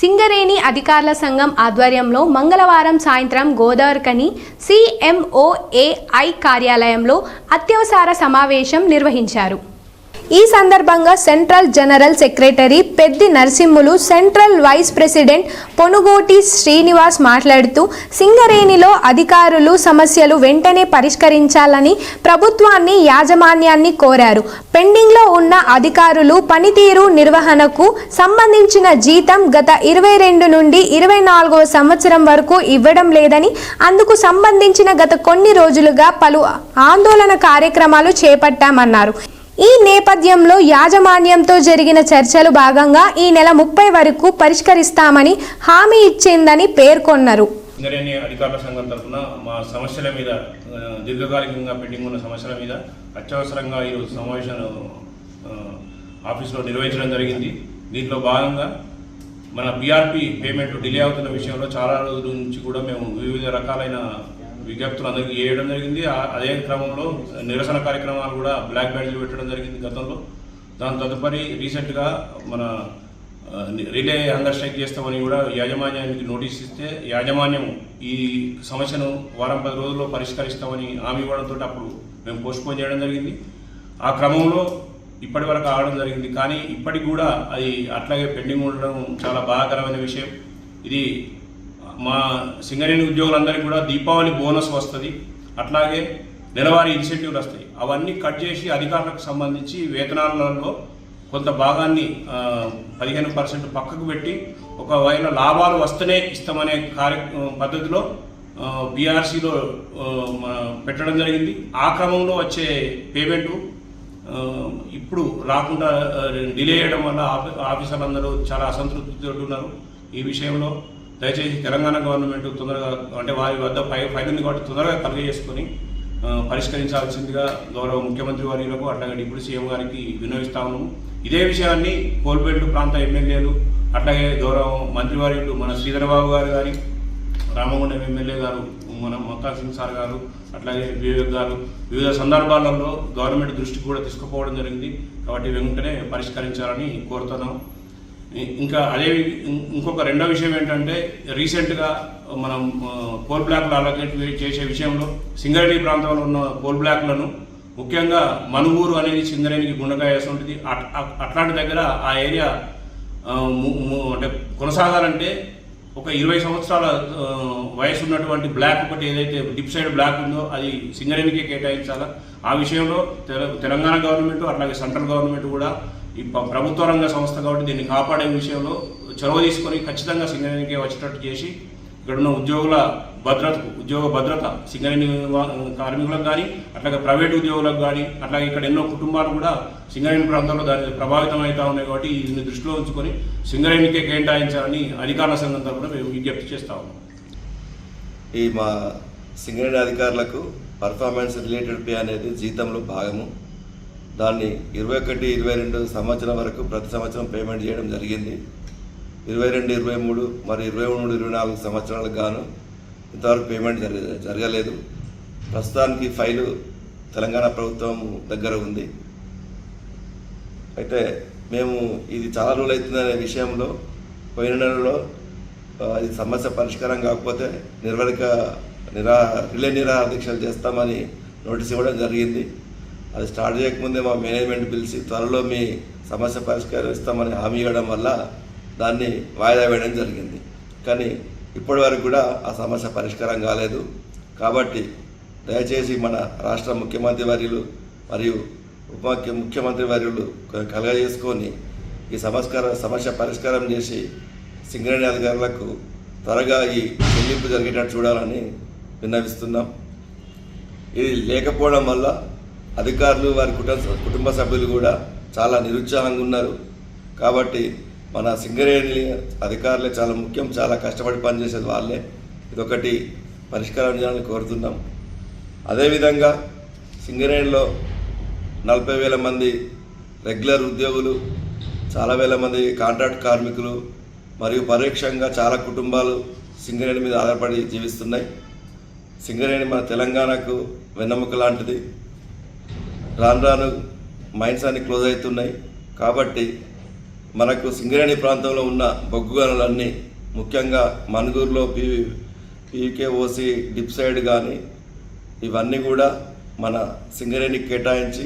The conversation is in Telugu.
సింగరేణి అధికారుల సంఘం ఆధ్వర్యంలో మంగళవారం సాయంత్రం గోదావరికని సిఎంఓఏఐ కార్యాలయంలో అత్యవసర సమావేశం నిర్వహించారు. ఈ సందర్భంగా central general secretary Peddi Narasimhulu central vice president Ponugoti Srinivas మాట్లాడుతూ సింగరేణిలో అధికారులు సమస్యలు వెంటనే పరిష్కరించాలని ప్రభుత్వాన్ని యాజమాన్యాన్ని కోరారు. పెండింగ్లో ఉన్న అధికారులు పనితీరు నిర్వహణకు సంబంధించిన జీతం గత ఇరవై రెండు నుండి ఇరవై నాలుగవ సంవత్సరం వరకు ఇవ్వడం లేదని అందుకు సంబంధించిన గత కొన్ని రోజులుగా పలు ఆందోళన కార్యక్రమాలు చేపట్టామన్నారు. ఈ నేపథ్యంలో యాజమాన్యంతో జరిగిన చర్చలు భాగంగా ఈ నెల ముప్పై వరకు పరిష్కరిస్తామని హామీ ఇచ్చిందని పేర్కొన్నారు. సింగరేణి అధికారుల సంఘం తరఫున మా సమస్యల మీద దీర్ఘకాలికంగా పెండింగ్ ఉన్న సమస్యల మీద అత్యవసరంగా ఈరోజు సమావేశం ఆఫీస్లో నిర్వహించడం జరిగింది. దీంట్లో భాగంగా మన బీఆర్పీ పేమెంట్ డిలే అవుతున్న విషయంలో చాలా రోజుల నుంచి కూడా మేము వివిధ రకాలైన విజ్ఞప్తులు అందరికీ వేయడం జరిగింది. ఆ- అదే క్రమంలో నిరసన కార్యక్రమాలు కూడా బ్లాక్ బ్యాడ్జ్లు పెట్టడం జరిగింది గతంలో. దాని తదుపరి రీసెంట్గా మన రిలే హంగర్ స్ట్రైక్ చేస్తామని కూడా యాజమాన్యానికి నోటీస్ ఇస్తే యాజమాన్యం ఈ సమస్యను వారం పది రోజుల్లో పరిష్కరిస్తామని హామీ ఇవ్వడంతో అప్పుడు మేము పోస్ట్పోన్ చేయడం జరిగింది. ఆ క్రమంలో ఇప్పటి వరకు ఆగడం జరిగింది. కానీ ఇప్పటికి కూడా అది అట్లాగే పెండింగ్ ఉండడం చాలా బాధాకరమైన విషయం. ఇది మా సింగరేణి ఉద్యోగులందరికీ కూడా దీపావళి బోనస్ వస్తుంది. అట్లాగే నెలవారీ ఇన్సెంటివ్లు వస్తాయి. అవన్నీ కట్ చేసి అధికారులకు సంబంధించి వేతనాలలో కొంత భాగాన్ని పదిహేను పర్సెంట్ పక్కకు పెట్టి ఒకవేళ లాభాలు వస్తేనే ఇస్తామనే కార్య పద్ధతిలో బీఆర్సీలో పెట్టడం జరిగింది. ఆ క్రమంలో వచ్చే పేమెంటు ఇప్పుడు రాకుండా డిలే చేయడం వల్ల ఆఫీసర్లందరూ చాలా అసంతృప్తితో ఉన్నారు. ఈ విషయంలో దయచేసి తెలంగాణ గవర్నమెంట్ తొందరగా అంటే వారి వద్ద పై ఫైల్ ఉంది కాబట్టి తొందరగా కలిగజేసుకొని పరిష్కరించాల్సిందిగా గౌరవ ముఖ్యమంత్రి వర్యులకు అట్లాగే డిప్యూటీ సీఎం గారికి విన్నవిస్తా ఉన్నాము ఇదే విషయాన్ని కోల్బెల్ట్ ప్రాంత ఎమ్మెల్యేలు అట్లాగే గౌరవ మంత్రివర్యులు మన శ్రీధరబాబు గారు కానీ రామగుండం ఎమ్మెల్యే గారు మన మక్కా సింగ్ సార్ గారు అట్లాగే వివేక్ గారు వివిధ సందర్భాలలో గవర్నమెంట్ దృష్టికి కూడా తీసుకుపోవడం జరిగింది. కాబట్టి వెంటనే పరిష్కరించాలని కోరుతున్నాం. ఇంకా అదే ఇంకొక రెండో విషయం ఏంటంటే రీసెంట్గా మనం కోల్ బ్లాక్లు అలొకేట్ చేసే విషయంలో సింగరేణి ప్రాంతంలో ఉన్న కోల్ బ్లాక్లను ముఖ్యంగా మనుగూరు అనేది సింగరేణికి గుండెకాయ వేసి ఉంటుంది. అట్- అట్లాంటి దగ్గర ఆ ఏరియా ము- అంటే కొనసాగాలంటే ఒక ఇరవై సంవత్సరాల వయసు ఉన్నటువంటి బ్లాక్ ఒకటి ఏదైతే డిప్ సైడ్ బ్లాక్ ఉందో అది సింగరేణికే కేటాయించాలా? ఆ విషయంలో తెల- తెలంగాణ గవర్నమెంట్ అట్లాగే సెంట్రల్ గవర్నమెంట్ కూడా ఈ ప్రభుత్వ రంగ సంస్థ కాబట్టి దీన్ని కాపాడే విషయంలో చొరవ తీసుకొని ఖచ్చితంగా సింగరేణికి వచ్చేటట్టు చేసి ఇక్కడున్న ఉద్యోగుల భద్రతకు ఉద్యోగ భద్రత సింగరేణి కార్మికులకు కానీ అట్లాగే ప్రైవేట్ ఉద్యోగులకు కానీ అట్లాగే ఇక్కడ ఎన్నో కుటుంబాలు కూడా సింగరేణి ప్రాంతంలో దాని ప్రభావితం అవుతా ఉన్నాయి కాబట్టి దీన్ని దృష్టిలో ఉంచుకొని సింగరేణికే కేటాయించాలని అధికారుల సంఘం తరఫున మేము విజ్ఞప్తి చేస్తా ఉన్నాం. ఈ మా సింగరేణి అధికారులకు పర్ఫార్మెన్స్ రిలేటెడ్ పే అనేది జీతంలో భాగము. దాన్ని ఇరవై ఒకటి ఇరవై రెండు సంవత్సరం వరకు ప్రతి సంవత్సరం పేమెంట్ చేయడం జరిగింది. ఇరవై రెండు ఇరవై మూడు మరి ఇరవై మూడు ఇరవై నాలుగు సంవత్సరాలకు గాను ఇంతవరకు పేమెంట్ జరగ జరగలేదు. ప్రస్తుతానికి ఫైలు తెలంగాణ ప్రభుత్వం దగ్గర ఉంది. అయితే మేము ఇది చాలా రోజులు అవుతుందనే విషయంలో పోయిన నెలలో ఇది సమస్య పరిష్కారం కాకపోతే నిర్వహిక నిరా రిలే నిరాహార దీక్షలు చేస్తామని నోటీస్ ఇవ్వడం జరిగింది. అది స్టార్ట్ చేయకముందే మా మేనేజ్మెంట్ పిలిచి త్వరలో మీ సమస్య పరిష్కారం ఇస్తామని హామీ ఇవ్వడం వల్ల దాన్ని వాయిదా వేయడం జరిగింది. కానీ ఇప్పటి వరకు కూడా ఆ సమస్య పరిష్కారం కాలేదు. కాబట్టి దయచేసి మన రాష్ట్ర ముఖ్యమంత్రి వర్యులు మరియు ఉప ముఖ్యమంత్రి వర్యులు కలగజేసుకొని ఈ సమస్కార సమస్య పరిష్కారం చేసి సింగరేణి అధికారులకు త్వరగా ఈ చెల్లింపు జరిగేటట్టు చూడాలని విన్నవిస్తున్నాం. ఇది లేకపోవడం వల్ల అధికారులు వారి కుటుంబ కుటుంబ సభ్యులు కూడా చాలా నిరుత్సాహంగా ఉన్నారు. కాబట్టి మన సింగరేణి అధికారులే చాలా ముఖ్యం చాలా కష్టపడి పనిచేసేది వాళ్ళే. ఇదొకటి పరిష్కారం చేయాలని కోరుతున్నాం. అదేవిధంగా సింగరేణిలో నలభై వేల మంది రెగ్యులర్ ఉద్యోగులు చాలా వేల మంది కాంట్రాక్ట్ కార్మికులు మరియు పరోక్షంగా చాలా కుటుంబాలు సింగరేణి మీద ఆధారపడి జీవిస్తున్నాయి. సింగరేణి మన తెలంగాణకు వెన్నెముక లాంటిది. రాను రాను మైన్స్ అన్ని క్లోజ్ అవుతున్నాయి. కాబట్టి మనకు సింగరేణి ప్రాంతంలో ఉన్న బొగ్గు గనులన్నీ ముఖ్యంగా మనుగూరులో పీ పీకేఓసి డిప్ సైడ్ కానీ ఇవన్నీ కూడా మన సింగరేణికి కేటాయించి